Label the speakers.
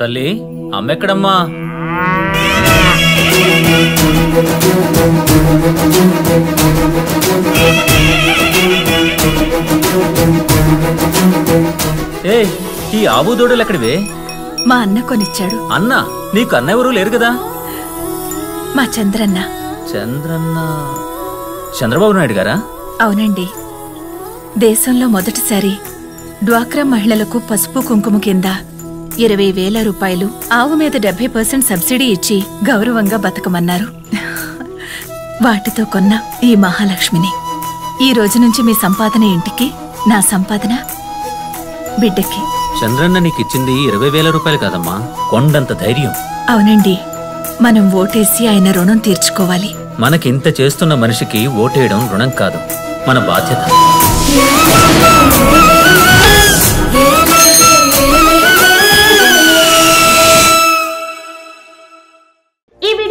Speaker 1: తల్లి అమ్మెక్కడమ్మా? ఏ ఈ ఆవు దూడలు ఎక్కడివే?
Speaker 2: మా అన్న కొనిచ్చాడు.
Speaker 1: అన్న నీకు అన్న ఎవరు లేరు కదా?
Speaker 2: మా చంద్రన్న.
Speaker 1: చంద్రన్న. చంద్రబాబు నాయుడు గారా?
Speaker 2: అవునండి. దేశంలో మొదటిసారి డ్వాక్రా మహిళలకు పసుపు కుంకుమ కింద ఇరవై వేల రూపాయలు ఆవు మీద డెబ్బై పర్సెంట్ సబ్సిడీ ఇచ్చి గౌరవంగా బతకమన్నారు. వాటితో కొన్న ఈ మహాలక్ష్మిని. ఈ రోజు నుంచి మీ సంపాదన ఇంటికి నా సంపాదన బిడ్డకి.
Speaker 1: చంద్రన్న నీకు ఇచ్చింది ఇరవై వేల రూపాయలు కాదమ్మా కొండంత ధైర్యం.
Speaker 2: అవునండి మనం ఓటేసి ఆయన రుణం తీర్చుకోవాలి.
Speaker 1: మనకింత చేస్తున్న మనిషికి ఓటేయడం రుణం కాదు మన బాధ్యత.